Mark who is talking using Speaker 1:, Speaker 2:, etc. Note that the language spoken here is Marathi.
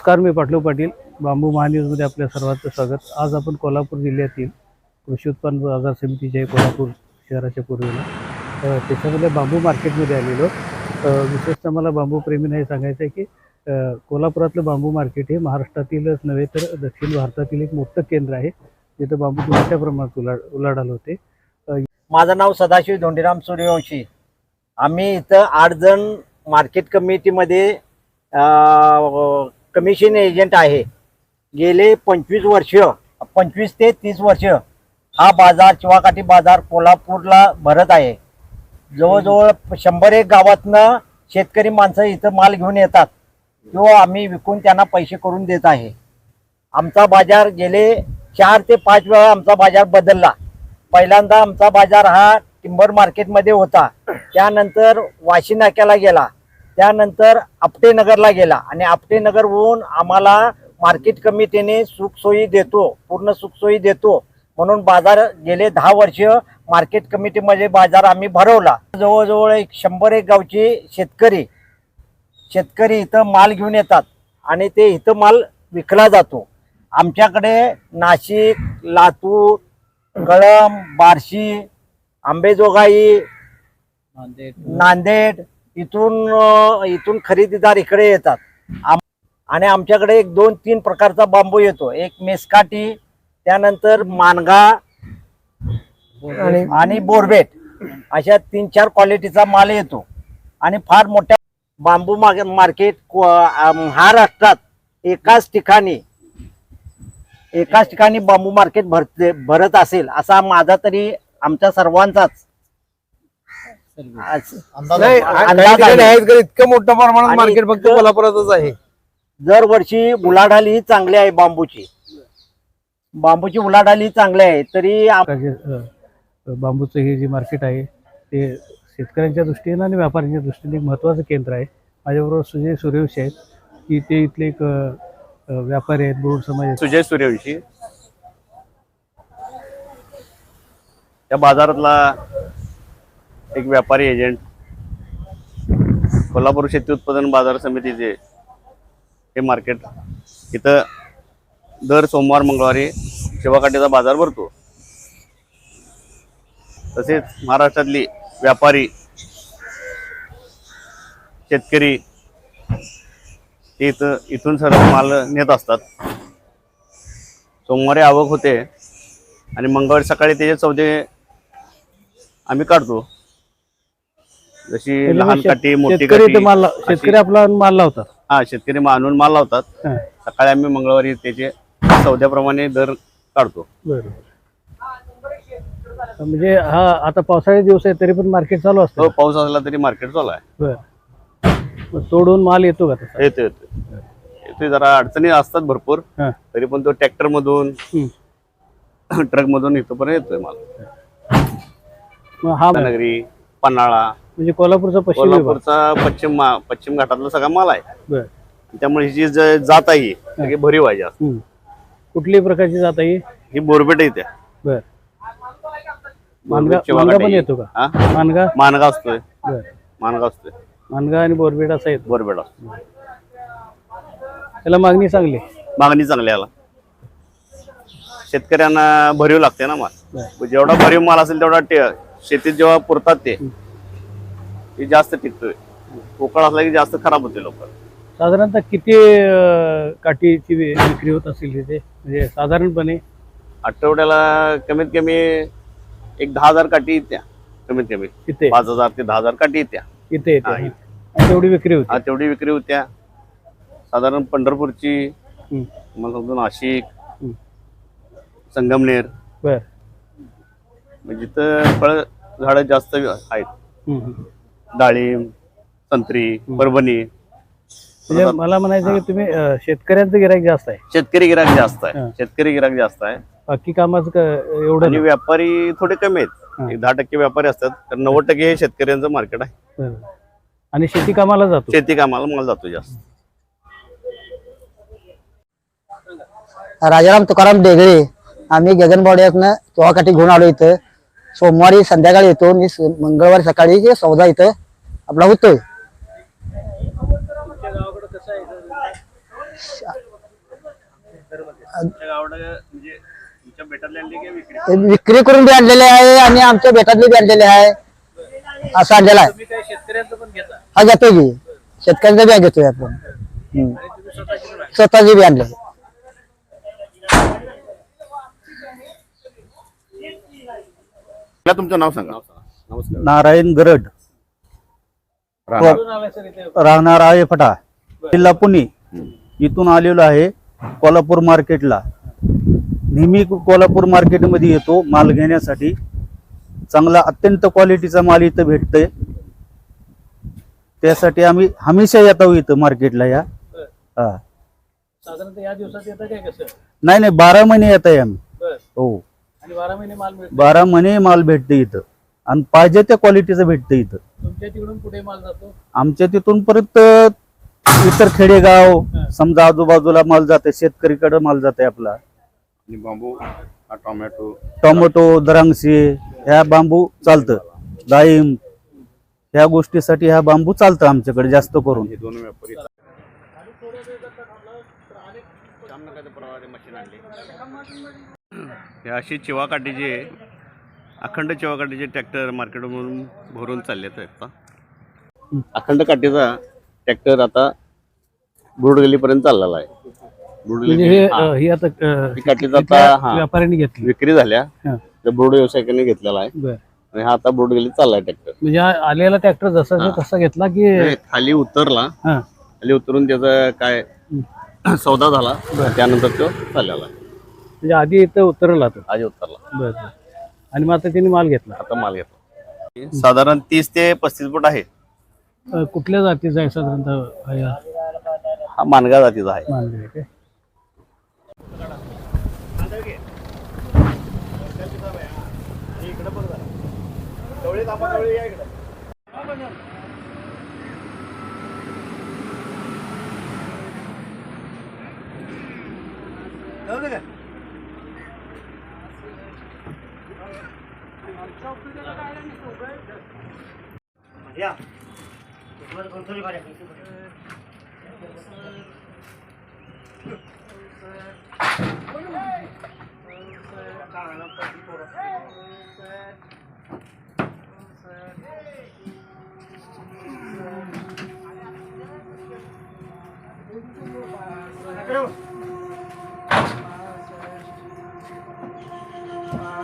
Speaker 1: नमस्कार मी पाटलू पाटील. बांबू महान्यूजमध्ये आपल्या सर्वांचं स्वागत. आज आपण कोल्हापूर जिल्ह्यातील कृषी उत्पन्न बाजार समितीचे आहे कोल्हापूर शहराच्या पूर्वेला. त्याच्यामध्ये बांबू मार्केटमध्ये आलेलो. विशेषतः मला बांबूप्रेमींना हे सांगायचं आहे की कोल्हापुरातलं बांबू मार्केट हे महाराष्ट्रातीलच नव्हे तर दक्षिण भारतातील एक मोठं केंद्र आहे जिथं बांबू मोठ्या प्रमाणात उला उलाढाल होते.
Speaker 2: माझं नाव सदाशिव धोंडीराम सूर्यवंशी. आम्ही इथं आठ जण मार्केट कमिटीमध्ये कमिशन एजंट आहे. गेले पंचवीस वर्ष पंचवीस ते तीस वर्ष हा बाजार चिवाकाठी बाजार कोल्हापूरला भरत आहे. जवळजवळ शंभर एक गावातनं शेतकरी माणसं इथं माल घेऊन येतात. किंवा आम्ही विकून त्यांना पैसे करून देत आहे. आमचा बाजार गेले चार ते पाच वेळा आमचा बाजार बदलला. पहिल्यांदा आमचा बाजार हा टिंबर मार्केटमध्ये होता. त्यानंतर वाशी नाक्याला गेला. त्यानंतर आपटेनगरला गेला आणि आपटेनगरहून आम्हाला मार्केट कमिटीने सुखसोयी देतो पूर्ण सुखसोयी देतो. म्हणून बाजार गेले दहा वर्ष मार्केट कमिटीमध्ये बाजार आम्ही भरवला. जवळजवळ एक शंभर एक गावचे शेतकरी शेतकरी इथं माल घेऊन येतात आणि ते इथं माल विकला जातो. आमच्याकडे नाशिक लातूर कळंब बार्शी आंबेजोगाई नांदेड. इथून इथून खरेदीदार इकडे येतात. आम- आणि आमच्याकडे एक दोन तीन प्रकारचा बांबू येतो. एक मेस्काटी त्यानंतर मानगा आणि बोरबेट अशा तीन चार क्वालिटीचा माल येतो. आणि फार मोठ्या बांबू माग- मार्केट महाराष्ट्रात एकाच ठिकाणी एकाच ठिकाणी बांबू मार्केट भरते भरत असेल असा माझा तरी आमच्या सर्वांचाच आज-
Speaker 3: नाही
Speaker 2: अंदाज
Speaker 3: काही ठिकाणी
Speaker 2: आहे.
Speaker 3: आहेत का इतकं मोठं प्रमाणात
Speaker 2: आणि
Speaker 3: मार्केट फक्त
Speaker 2: इतकं-
Speaker 3: कोल्हापुरातच आहे.
Speaker 2: दरवर्षी उलाढाल ही चांगली आहे बांबूची. बांबूची उलाढाल ही चांगली आहे. तरी आम-
Speaker 1: प्रकारचे अ, बांबूचं हे जे मार्केट आहे ते शेतकऱ्यांच्या दृष्टीनं आणि व्यापाऱ्यांच्या दृष्टीने एक महत्त्वाचं केंद्र आहे. माझ्याबरोबर सुजय सूर्यवंशी आहेत की ते इथले एक अ, अ, व्यापारी आहेत बोर्ड समाज आहेत.
Speaker 4: सुजय सूर्यवंशी. त्या बाजारातला एक व्यापारी एजंट कोल्हापूर शेती उत्पादन बाजार समितीचे हे मार्केट इथं दर सोमवार मंगळवारी शिवाकाठीचा बाजार भरतो. तसेच महाराष्ट्रातली व्यापारी शेतकरी ते इथं इथून सर्व माल नेत असतात. सोमवारी आवक होते आणि मंगळवारी सकाळी त्याचे चौदे आम्ही काढतो. जशी लहान काठी मोठी
Speaker 1: शेतकरी
Speaker 4: काठी.
Speaker 1: माल लाव- शेतकरी आपला माल लावतात.
Speaker 4: हा शेतकरी आणून माल लावतात.
Speaker 1: हां,
Speaker 4: सकाळी आम्ही मंगळवारी त्याचे चौद्याप्रमाणे दर काढतो.
Speaker 1: बरं. म्हणजे हा आता पावसाळी दिवस आहे तरी पण मार्केट चालू
Speaker 4: तो
Speaker 1: असतं
Speaker 4: पाऊस असला तरी मार्केट चालू आहे.
Speaker 1: बरं. मग तोडून माल येतो का तसा?
Speaker 4: येतो येतो. येतोय जरा अडचणी असतात भरपूर.
Speaker 1: हां.
Speaker 4: तरी पण तो ट्रॅक्टर मधून
Speaker 1: हं.
Speaker 4: ट्रक मधून इथपर्यंत येतोय माल.
Speaker 1: मग हा
Speaker 4: नगरी पन्हाळा
Speaker 1: म्हणजे कोल्हापूरचा पश्चिम विभाग.
Speaker 4: कोल्हापूरचा पश्चिम मा- पश्चिम घाटातला सगळा माल आहे.
Speaker 1: बरं.
Speaker 4: त्यामुळे ही जी ज- जात आहे ही सगळी भरीव आहे जास्त.
Speaker 1: हं. कुठली प्रकारची जात आहे?
Speaker 4: ही बोरबेट येते
Speaker 1: बर. मानगा
Speaker 4: बोरबेटची
Speaker 1: मानगा
Speaker 4: वाघाटी
Speaker 1: पण
Speaker 4: आहे.
Speaker 1: येतो का?
Speaker 4: हा?
Speaker 1: मानगा?
Speaker 4: मानगा असतोय.
Speaker 1: बर.
Speaker 4: मानगा असतोय.
Speaker 1: मानगा आणि बोरबेट असा येतो.
Speaker 4: बोरबेट असतो.
Speaker 1: त्याला मागणी चांगली.
Speaker 4: मागणी चांगली याला. शेतकऱ्यांना भरीव लागते ना माल.
Speaker 1: बर.
Speaker 4: जेवढा भरीव माल असेल तेवढा ते- शेतीत जेव्हा पुरतात ते ते जास्त टिकतोय. पोकळ असला की जास्त खराब होते लोक.
Speaker 1: साधारणतः किती अं, काठीची वि- विक्री होत असेल तिथे? म्हणजे साधारणपणे?
Speaker 4: आठवड्याला कमीत कमी एक दहा हजार काठी येत्या. कमीत कमी.
Speaker 1: तिथे
Speaker 4: पाच हजार ते दहा हजार काठी येत्या.
Speaker 1: इथे येते
Speaker 4: हा,
Speaker 1: आणि तेवढी विक्री होती?
Speaker 4: हा तेवढी विक्री होत्या. साधारण पंढरपूरची
Speaker 1: हं.
Speaker 4: मला समजून नाशिक
Speaker 1: हं.
Speaker 4: संगमनेर.
Speaker 1: बर.
Speaker 4: म्हणजे जिथं फळ झाडं जास्त आहेत.
Speaker 1: हं, हं.
Speaker 4: डाळिंब संत्री परभणी.
Speaker 1: म्हणजे मला म्हणायचं की तुम्ही अं, शेतकऱ्यांचं गिराईक जास्त आहे.
Speaker 4: शेतकरी गिराक जास्त
Speaker 1: हा.
Speaker 4: आहे शेतकरी गिराक जास्त आहे.
Speaker 1: बाकी कामाचं क- एवढं
Speaker 4: आणि
Speaker 1: नाही.
Speaker 4: व्यापारी थोडे कमी
Speaker 1: हा.
Speaker 4: आहेत एक दहा टक्के व्यापारी असतात. तर नव्वद टक्के हे शेतकऱ्यांचं मार्केट आहे.
Speaker 1: बरं. आणि शेती कामाला जातो?
Speaker 4: शेती कामाला माल जातो जास्त.
Speaker 5: राजाराम तुकाराम डेगळे आम्ही गगनबावड्यातनं चोहाकाठी घेऊन आलो इथं. सोमवारी संध्याकाळी येतो. आणि स- मंगळवारी सकाळी जे सौदा इथं आपला होतोय.
Speaker 4: म्हणजे विक्री
Speaker 5: विक्री करून बी आणलेले आहे आणि आमच्या बेटातले बी आणलेले आहे. असं आणलेलं आहे. हा घेतोय की. शेतकऱ्यांचा बी घेतोय आपण.
Speaker 1: स्वतःचे
Speaker 5: बी आणले
Speaker 4: मला तुमचं नाव सांगा. नमस्कार.
Speaker 3: नारायण गरड.
Speaker 4: राहणार.
Speaker 1: कुठून आलाय सर इथे
Speaker 3: राहणार आहे फटा. जिल्हा पुणे. इथून आलेलो आहे कोल्हापूर मार्केटला. नेहमी कोल्हापूर मार्केटमध्ये येतो माल घेण्यासाठी. चांगला अत्यंत क्वालिटीचा माल इथं भेटतोय. त्यासाठी आम्ही हमेशा येतो इथं मार्केटला या. हा.
Speaker 1: साधारणतः या दिवसात येतं काय कसं?
Speaker 3: नाही नाही बारा महिने येत आहे आम्ही हो.
Speaker 1: बारा महिने माल मिळतो
Speaker 3: बारा महिने माल भेटते इथं. आणि पाहिजे त्या क्वालिटीचं भेटतं इथं.
Speaker 1: तुमच्या तिकडून कुठे माल जातो?
Speaker 3: आमच्या तिथून परत इतर खेडेगाव समजा आजूबाजूला माल जाते शेतकरीकडे माल जाते आपला.
Speaker 4: बांबू हा टोमॅटो.
Speaker 3: टोमॅटो द्राक्षे ह्या बांबू चालतं. डाळिंब ह्या गोष्टीसाठी ह्या बांबू चालतं आमच्याकडे जास्त करून.
Speaker 4: हे दोन व्यापारी. मशीन आणली. हे अशी चिवा काठीचे अखंड चिवा काठीचे ट्रॅक्टर मार्केटमधून भरून चालले आहेत आता अखंड काठीचा ट्रॅक्टर आता बुडगलीपर्यंत चाललेला आहे.
Speaker 1: म्हणजे
Speaker 4: काठीचा आता
Speaker 1: व्यापाऱ्यांनी घेतली.
Speaker 4: विक्री झाल्या. तर बोर्ड व्यावसायिकांनी घेतलेला आहे. आणि हा आता बुडगलीत चाललाय ट्रॅक्टर.
Speaker 1: म्हणजे आलेला ट्रॅक्टर जसा. तसा घेतला की
Speaker 4: खाली उतरला. खाली उतरून त्याचा काय सौदा झाला. त्यानंतर तो चाललेला आहे.
Speaker 1: म्हणजे आधी इथं उतरला तो.
Speaker 4: आधी उतरला.
Speaker 1: बर आणि मग आता तिने माल घेतला.
Speaker 4: आता माल घेतला. साधारण तीस ते पस्तीस फूट आहे.
Speaker 1: कुठल्या जातीचा आहे साधारणतः हा?
Speaker 4: मानगा जातीचा आहे.
Speaker 1: माल या वर कोण थोडी बारे Thank you.